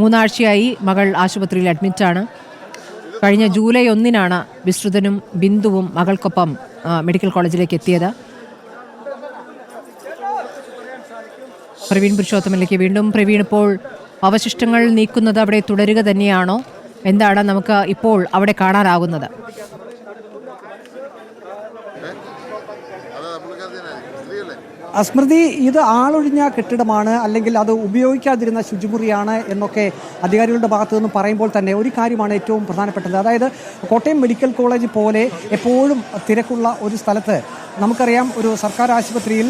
മൂന്നാഴ്ചയായി മകൾ ആശുപത്രിയിൽ അഡ്മിറ്റാണ് കഴിഞ്ഞ ജൂലൈ ഒന്നിനാണ് വിശ്രുതനും ബിന്ദുവും മകൾക്കൊപ്പം മെഡിക്കൽ കോളേജിലേക്ക് എത്തിയത്. പ്രവീൺ പുരുഷോത്തമനിലേക്ക് വീണ്ടും. പ്രവീൺ ഇപ്പോൾ അവശിഷ്ടങ്ങൾ നീക്കുന്നത് അവിടെ തുടരുക തന്നെയാണോ? എന്താണ് നമുക്ക് ഇപ്പോൾ അവിടെ കാണാനാകുന്നത്? സ്മൃതി ഇത് ആളൊഴിഞ്ഞ കെട്ടിടമാണ് അല്ലെങ്കിൽ അത് ഉപയോഗിക്കാതിരുന്ന ശുചിമുറിയാണ് എന്നൊക്കെ അധികാരികളുടെ ഭാഗത്തു നിന്ന് പറയുമ്പോൾ തന്നെ ഒരു കാര്യമാണ് ഏറ്റവും പ്രധാനപ്പെട്ടത്. അതായത് കോട്ടയം മെഡിക്കൽ കോളേജ് പോലെ എപ്പോഴും തിരക്കുള്ള ഒരു സ്ഥലത്ത് നമുക്കറിയാം ഒരു സർക്കാർ ആശുപത്രിയിൽ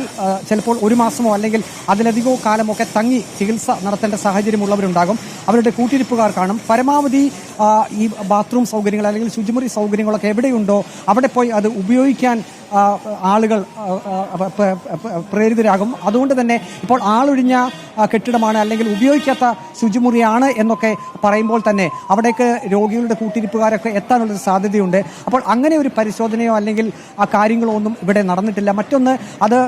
ചിലപ്പോൾ ഒരു മാസമോ അല്ലെങ്കിൽ അതിലധികമോ കാലമൊക്കെ തങ്ങി ചികിത്സ നടത്തേണ്ട സാഹചര്യമുള്ളവരുണ്ടാകും അവരുടെ കൂട്ടിരിപ്പുകാർ കാണും. പരമാവധി ഈ ബാത്റൂം സൗകര്യങ്ങൾ അല്ലെങ്കിൽ ശുചിമുറി സൗകര്യങ്ങളൊക്കെ എവിടെയുണ്ടോ അവിടെ പോയി അത് ഉപയോഗിക്കാൻ ആളുകൾ പ്രേരിതരാകും. അതുകൊണ്ട് തന്നെ ഇപ്പോൾ ആളൊഴിഞ്ഞ കെട്ടിടമാണ് അല്ലെങ്കിൽ ഉപയോഗിക്കാത്ത ശുചിമുറിയാണ് എന്നൊക്കെ പറയുമ്പോൾ തന്നെ അവിടേക്ക് രോഗികളുടെ കൂട്ടിരിപ്പുകാരൊക്കെ എത്താനുള്ളൊരു സാധ്യതയുണ്ട്. അപ്പോൾ അങ്ങനെ ഒരു പരിശോധനയോ അല്ലെങ്കിൽ ആ കാര്യങ്ങളോ ഒന്നും ഇവിടെ നടന്നിട്ടില്ല. മറ്റൊന്ന് അത്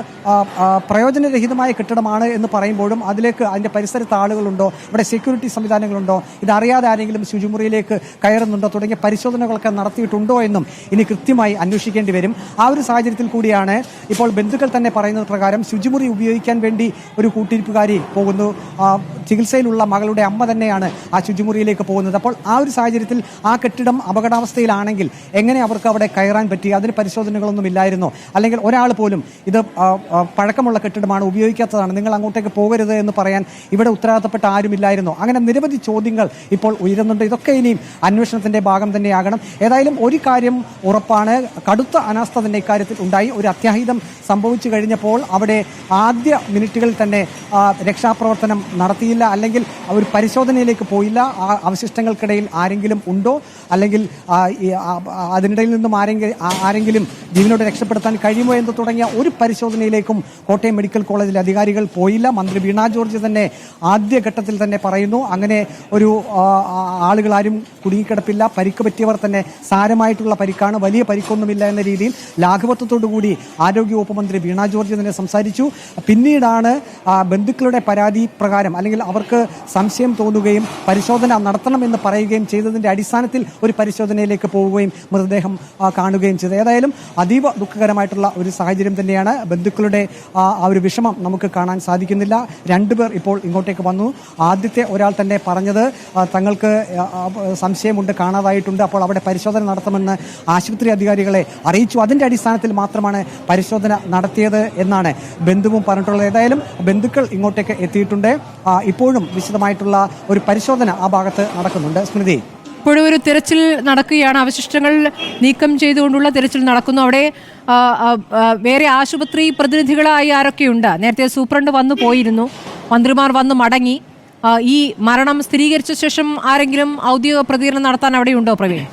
പ്രയോജനരഹിതമായ കെട്ടിടമാണ് എന്ന് പറയുമ്പോഴും അതിലേക്ക് അതിന്റെ പരിസരത്ത് ആളുകളുണ്ടോ ഇവിടെ സെക്യൂരിറ്റി സംവിധാനങ്ങളുണ്ടോ ഇതറിയാതെ ആരെങ്കിലും ശുചിമുറിയിലേക്ക് കയറുന്നുണ്ടോ തുടങ്ങിയ പരിശോധനകളൊക്കെ നടത്തിയിട്ടുണ്ടോ എന്നും ഇനി കൃത്യമായി അന്വേഷിക്കേണ്ടി വരും. ആ ഒരു സാഹചര്യത്തിൽ കൂടിയാണ് ഇപ്പോൾ ബന്ധുക്കൾ തന്നെ പറയുന്നത് പ്രകാരം ശുചിമുറി ഉപയോഗിക്കാൻ വേണ്ടി ഒരു കൂട്ടിരിപ്പുകാരി പോകുന്നു. ചികിത്സയിലുള്ള മകളുടെ അമ്മ തന്നെയാണ് ആ ശുചിമുറിയിലേക്ക് പോകുന്നത്. അപ്പോൾ ആ ഒരു സാഹചര്യത്തിൽ ആ കെട്ടിടം അപകടാവസ്ഥയിലാണെങ്കിൽ എങ്ങനെ അവർക്ക് അവിടെ കയറാൻ പറ്റി? അതിന് പരിശോധനകളൊന്നും ഇല്ലായിരുന്നു. അല്ലെങ്കിൽ ഒരാൾ പോലും ഇത് പഴക്കമുള്ള കെട്ടിടമാണ് ഉപയോഗിക്കാത്തതാണ് നിങ്ങൾ അങ്ങോട്ടേക്ക് പോകരുത് എന്ന് പറയാൻ ഇവിടെ ഉത്തരവാദിത്തപ്പെട്ട ആരുമില്ലായിരുന്നോ അങ്ങനെ നിരവധി ചോദ്യങ്ങൾ ഇപ്പോൾ ഉയരുന്നുണ്ട്. ഇതൊക്കെ ഇനിയും അന്വേഷണത്തിന്റെ ഭാഗം തന്നെയാകണം. ഏതായാലും ഒരു കാര്യം ഉറപ്പാണ്. കടുത്ത അനാസ്ഥ തന്നെ ഇക്കാര്യത്തിൽ ഉണ്ടായി. ഒരു അത്യാഹിതം സംഭവിച്ചു കഴിഞ്ഞപ്പോൾ അവിടെ ആദ്യ മിനിറ്റുകളിൽ തന്നെ രക്ഷാപ്രവർത്തനം നടത്തിയില്ല. അല്ലെങ്കിൽ അവർ പരിശോധനയിലേക്ക് പോയില്ല. ആ അവശിഷ്ടങ്ങൾക്കിടയിൽ ആരെങ്കിലും ഉണ്ടോ? അല്ലെങ്കിൽ അതിനിടയിൽ നിന്നും ആരെങ്കിലും ആരെങ്കിലും ജീവനോട് രക്ഷപ്പെടുത്താൻ കഴിയുമോ എന്ന് തുടങ്ങിയ ഒരു പരിശോധനയിലേക്കും കോട്ടയം മെഡിക്കൽ കോളേജിലെ അധികാരികൾ പോയില്ല. മന്ത്രി വീണ ജോർജ് തന്നെ ആദ്യഘട്ടത്തിൽ തന്നെ പറയുന്നു അങ്ങനെ ഒരു ആളുകളാരും കുടുങ്ങിക്കിടപ്പില്ല. പരിക്ക് പറ്റിയവർ തന്നെ സാരമായിട്ടുള്ള പരിക്കാണ്. വലിയ പരിക്കൊന്നുമില്ല എന്ന രീതിയിൽ ലാഘവത്വത്തോടുകൂടി ആരോഗ്യവകുപ്പ് മന്ത്രി വീണ ജോർജ് തന്നെ സംസാരിച്ചു. പിന്നീടാണ് ബന്ധുക്കളുടെ പരാതി പ്രകാരം അല്ലെങ്കിൽ അവർക്ക് സംശയം തോന്നുകയും പരിശോധന നടത്തണമെന്ന് പറയുകയും ചെയ്തതിന്റെ അടിസ്ഥാനത്തിൽ ഒരു പരിശോധനയിലേക്ക് പോവുകയും മൃതദേഹം കാണുകയും ചെയ്തത് ഏതായാലും അതീവ ദുഃഖകരമായിട്ടുള്ള ഒരു സാഹചര്യം തന്നെയാണ്. ബന്ധുക്കളുടെ ആ ഒരു വിഷമം നമുക്ക് കാണാൻ സാധിക്കുന്നില്ല. രണ്ടുപേർ ഇപ്പോൾ ഇങ്ങോട്ടേക്ക് വന്നു. ആദ്യത്തെ ഒരാൾ തന്നെ പറഞ്ഞത് തങ്ങൾക്ക് സംശയമുണ്ട് കാണാതായിട്ടുണ്ട്. അപ്പോൾ അവിടെ പരിശോധന നടത്തുമെന്ന് ആശുപത്രി അധികാരികളെ അറിയിച്ചു. അതിന്റെ അടിസ്ഥാനത്തിൽ മാത്രമാണ് പരിശോധന നടത്തിയത് എന്നാണ് ബന്ധുവും പറഞ്ഞിട്ടുള്ളത്. ഏതായാലും ബന്ധുക്കൾ ഇങ്ങോട്ടേക്ക് എത്തിയിട്ടുണ്ട്. ഇപ്പോഴും വിശദമായിട്ടുള്ള ഒരു പരിശോധന ആ ഭാഗത്ത് നടക്കുന്നുണ്ട്. സ്മൃതി. ഇപ്പോഴും ഒരു തിരച്ചിൽ നടക്കുകയാണ്. അവശിഷ്ടങ്ങൾ നീക്കം ചെയ്തുകൊണ്ടുള്ള തിരച്ചിൽ നടക്കുന്നു. അവിടെ വേറെ ആശുപത്രി പ്രതിനിധികളായി ആരൊക്കെയുണ്ട്? നേരത്തെ സൂപ്രണ്ട് വന്നു പോയിരുന്നു. മന്ത്രിമാർ വന്നു മടങ്ങി. ഈ മരണം സ്ഥിരീകരിച്ച ശേഷം ആരെങ്കിലും ഔദ്യോഗിക പ്രതികരണം നടത്താൻ അവിടെയുണ്ടോ പ്രവീൺ?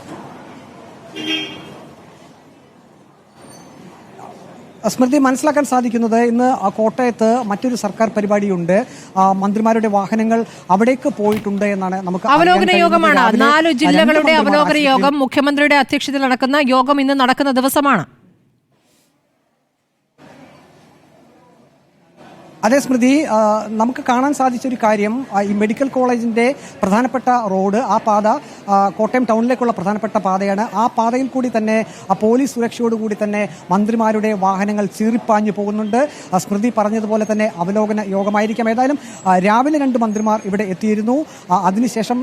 സ്മൃതി മനസ്സിലാക്കാൻ സാധിക്കുന്നത് ഇന്ന് കോട്ടയത്ത് മറ്റൊരു സർക്കാർ പരിപാടിയുണ്ട്. മന്ത്രിമാരുടെ വാഹനങ്ങൾ അവിടേക്ക് പോയിട്ടുണ്ട് എന്നാണ് നമുക്ക് അവലോകന യോഗമാണ്. നാല് ജില്ലകളുടെ അവലോകന യോഗം മുഖ്യമന്ത്രിയുടെ അധ്യക്ഷതയിൽ നടക്കുന്ന യോഗം ഇന്ന് നടക്കുന്ന ദിവസമാണ്. അതേ സ്മൃതി നമുക്ക് കാണാൻ സാധിച്ച ഒരു കാര്യം ഈ മെഡിക്കൽ കോളേജിന്റെ പ്രധാനപ്പെട്ട റോഡ് ആ പാത കോട്ടയം ടൗണിലേക്കുള്ള പ്രധാനപ്പെട്ട പാതയാണ്. ആ പാതയിൽ കൂടി തന്നെ ആ, പോലീസ് സുരക്ഷയോടുകൂടി തന്നെ മന്ത്രിമാരുടെ വാഹനങ്ങൾ ചീറിപ്പാഞ്ഞു പോകുന്നുണ്ട്. സ്മൃതി പറഞ്ഞതുപോലെ തന്നെ അവലോകന യോഗമായിരിക്കാം. ഏതായാലും രാവിലെ രണ്ട് മന്ത്രിമാർ ഇവിടെ എത്തിയിരുന്നു. അതിനുശേഷം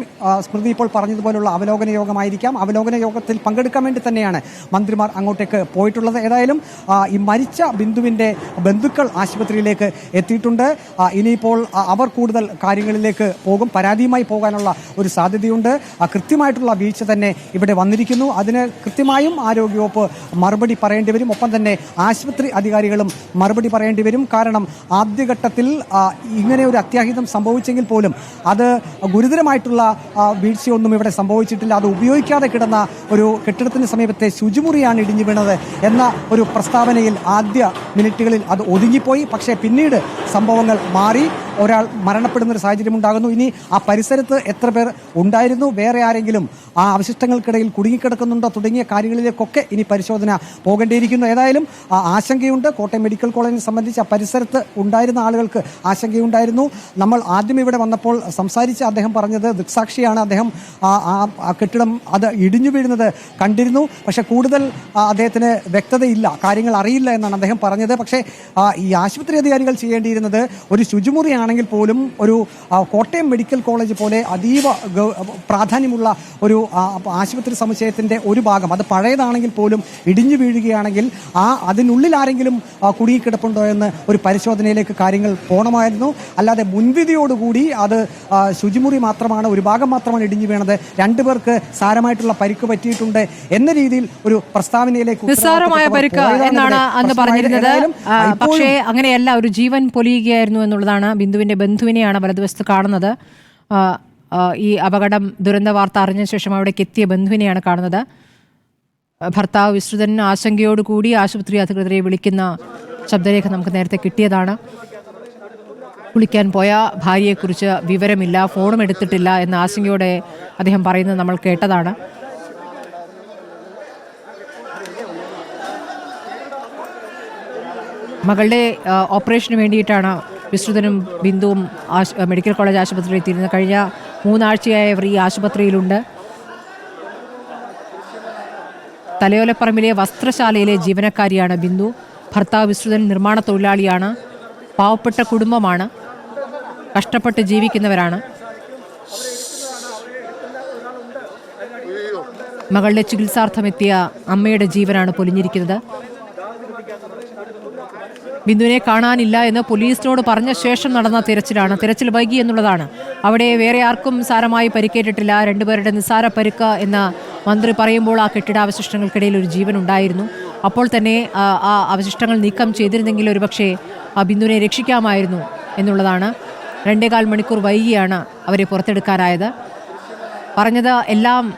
സ്മൃതി ഇപ്പോൾ പറഞ്ഞതുപോലുള്ള അവലോകന യോഗമായിരിക്കാം. അവലോകന യോഗത്തിൽ പങ്കെടുക്കാൻ വേണ്ടി തന്നെയാണ് മന്ത്രിമാർ അങ്ങോട്ടേക്ക് പോയിട്ടുള്ളത്. ഏതായാലും ഈ മരിച്ച ബിന്ദുവിന്റെ ബന്ധുക്കൾ ആശുപത്രിയിലേക്ക് എത്തിയിട്ടുണ്ട്. ഇനിയിപ്പോൾ അവർ കൂടുതൽ കാര്യങ്ങളിലേക്ക് പോകും. പരാതിയുമായി പോകാനുള്ള ഒരു സാധ്യതയുണ്ട്. കൃത്യമായിട്ടുള്ള വീഴ്ച തന്നെ ഇവിടെ വന്നിരിക്കുന്നു. അതിന് കൃത്യമായും ആരോഗ്യവകുപ്പ് മറുപടി പറയേണ്ടി വരും. ഒപ്പം തന്നെ ആശുപത്രി അധികാരികളും മറുപടി പറയേണ്ടി വരും. കാരണം ആദ്യഘട്ടത്തിൽ ഇങ്ങനെ ഒരു അത്യാഹിതം സംഭവിച്ചെങ്കിൽ പോലും അത് ഗുരുതരമായിട്ടുള്ള വീഴ്ചയൊന്നും ഇവിടെ സംഭവിച്ചിട്ടില്ല. അത് ഉപയോഗിക്കാതെ കിടന്ന ഒരു കെട്ടിടത്തിന് സമീപത്തെ ശുചിമുറിയാണ് ഇടിഞ്ഞു വീണത് എന്ന ഒരു പ്രസ്താവനയിൽ ആദ്യ മിനിറ്റുകളിൽ അത് ഒതുങ്ങിപ്പോയി. പക്ഷേ പിന്നീട് സംഭവങ്ങൾ മാറി. ഒരാൾ മരണപ്പെടുന്ന ഒരു സാഹചര്യം ഉണ്ടാകുന്നു. ഇനി ആ പരിസരത്ത് എത്ര പേർ ഉണ്ടായിരുന്നു? വേറെ ആരെങ്കിലും ആ അവശിഷ്ടങ്ങൾക്കിടയിൽ കുടുങ്ങിക്കിടക്കുന്നുണ്ടോ? തുടങ്ങിയ കാര്യങ്ങളിലേക്കൊക്കെ ഇനി പരിശോധന പോകേണ്ടിയിരിക്കുന്നു. ഏതായാലും ആ ആശങ്കയുണ്ട്. കോട്ടയം മെഡിക്കൽ കോളേജിനെ സംബന്ധിച്ച് ആ പരിസരത്ത് ഉണ്ടായിരുന്ന ആളുകൾക്ക് ആശങ്കയുണ്ടായിരുന്നു. നമ്മൾ ആദ്യം ഇവിടെ വന്നപ്പോൾ സംസാരിച്ച് അദ്ദേഹം പറഞ്ഞത് ദൃക്സാക്ഷിയാണ്. അദ്ദേഹം ആ കെട്ടിടം അത് ഇടിഞ്ഞു വീഴുന്നത് കണ്ടിരുന്നു. പക്ഷെ കൂടുതൽ അദ്ദേഹത്തിന് വ്യക്തതയില്ല. കാര്യങ്ങൾ അറിയില്ല എന്നാണ് അദ്ദേഹം പറഞ്ഞത്. പക്ഷേ ഈ ആശുപത്രി അധികാരികൾ ചെയ്യേണ്ടിയിരുന്നത് ഒരു ശുചിമുറിയാണെങ്കിൽ പോലും ഒരു കോട്ടയം മെഡിക്കൽ കോളേജ് പോലെ അതീവ പ്രാധാന്യമുള്ള ഒരു ആശുപത്രി സമുച്ചയത്തിന്റെ ഒരു ഭാഗം അത് പഴയതാണെങ്കിൽ പോലും ഇടിഞ്ഞു വീഴുകയാണെങ്കിൽ ആ അതിനുള്ളിൽ ആരെങ്കിലും കുടുങ്ങിക്കിടപ്പുണ്ടോ എന്ന് ഒരു പരിശോധനയിലേക്ക് കാര്യങ്ങൾ പോകണമായിരുന്നു അല്ലാതെ മുൻവിധിയോടുകൂടി അത് ശുചിമുറി മാത്രമാണ് ഒരു ഭാഗം മാത്രമാണ് ഇടിഞ്ഞു വീണത്. രണ്ടുപേർക്ക് സാരമായിട്ടുള്ള പരിക്ക് പറ്റിയിട്ടുണ്ട് എന്ന രീതിയിൽ ഒരു പ്രസ്താവനയിലേക്ക് നിസ്സാരമായ പരിക്ക് എന്നാണ് അന്ന് പറഞ്ഞിരുന്നത്. പക്ഷേ അങ്ങനെയല്ല ഒരു ജീവൻ പൊലിയുകയായിരുന്നു എന്നുള്ളതാണ് ബിന്ദുവിന്റെ ബന്ധുവിനെയാണ് വലതുവശത്ത് കാണുന്നത്. ഈ അപകടം ദുരന്ത വാർത്ത അറിഞ്ഞ ശേഷം അവിടേക്ക് എത്തിയ ബന്ധുവിനെയാണ് കാണുന്നത്. ഭർത്താവ് വിശ്രുതൻ ആശങ്കയോടുകൂടി ആശുപത്രി അധികൃതരെ വിളിക്കുന്ന ശബ്ദരേഖ നമുക്ക് നേരത്തെ കിട്ടിയതാണ്. കുളിക്കാൻ പോയ ഭാര്യയെക്കുറിച്ച് വിവരമില്ല ഫോണും എടുത്തിട്ടില്ല എന്ന ആശങ്കയോടെ അദ്ദേഹം പറയുന്നത് നമ്മൾ കേട്ടതാണ്. മകളുടെ ഓപ്പറേഷന് വേണ്ടിയിട്ടാണ് വിശ്രുതനും ബിന്ദുവും മെഡിക്കൽ കോളേജ് ആശുപത്രിയിൽ എത്തിയിരുന്നത് കഴിഞ്ഞ മൂന്നാഴ്ചയായി അവർ ഈ ആശുപത്രിയിലുണ്ട്. തലയോലപ്പറമ്പിലെ വസ്ത്രശാലയിലെ ജീവനക്കാരിയാണ് ബിന്ദു. ഭർത്താവ് വിശ്രുതൻ നിർമ്മാണ തൊഴിലാളിയാണ്. പാവപ്പെട്ട കുടുംബമാണ്. കഷ്ടപ്പെട്ട് ജീവിക്കുന്നവരാണ്. മകളുടെ ചികിത്സാർത്ഥമെത്തിയ അമ്മയുടെ ജീവനാണ് പൊലിഞ്ഞിരിക്കുന്നത്. ബിന്ദുവിനെ കാണാനില്ല എന്ന് പോലീസിനോട് പറഞ്ഞ ശേഷം നടന്ന തിരച്ചിലാണ്. തിരച്ചിൽ വൈകി എന്നുള്ളതാണ്. അവിടെ വേറെ ആർക്കും സാരമായി പരിക്കേറ്റിട്ടില്ല. രണ്ടുപേരുടെ നിസ്സാര പരുക്ക് എന്ന മന്ത്രി പറയുമ്പോൾ ആ കെട്ടിടാവശിഷ്ടങ്ങൾക്കിടയിൽ ഒരു ജീവൻ ഉണ്ടായിരുന്നു. അപ്പോൾ തന്നെ ആ, അവശിഷ്ടങ്ങൾ നീക്കം ചെയ്തിരുന്നെങ്കിൽ ഒരുപക്ഷെ ആ ബിന്ദുവിനെ രക്ഷിക്കാമായിരുന്നു എന്നുള്ളതാണ്. രണ്ടേകാൽ മണിക്കൂർ വൈകിയാണ് അവരെ പുറത്തെടുക്കാനായത്. പറഞ്ഞത് എല്ലാം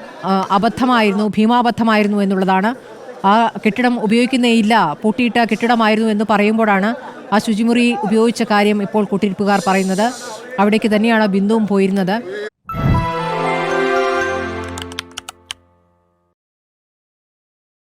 അബദ്ധമായിരുന്നു ഭീമാബദ്ധമായിരുന്നു എന്നുള്ളതാണ്. ആ കെട്ടിടം ഉപയോഗിക്കുന്നേയില്ല. പൂട്ടിയിട്ട കെട്ടിടമായിരുന്നു എന്ന് പറയുമ്പോഴാണ് ആ ശുചിമുറി ഉപയോഗിച്ച കാര്യം ഇപ്പോൾ കൂട്ടിരിപ്പുകാർ പറയുന്നത്. അവിടേക്ക് തന്നെയാണ് ബിന്ദുവും പോയിരുന്നത്.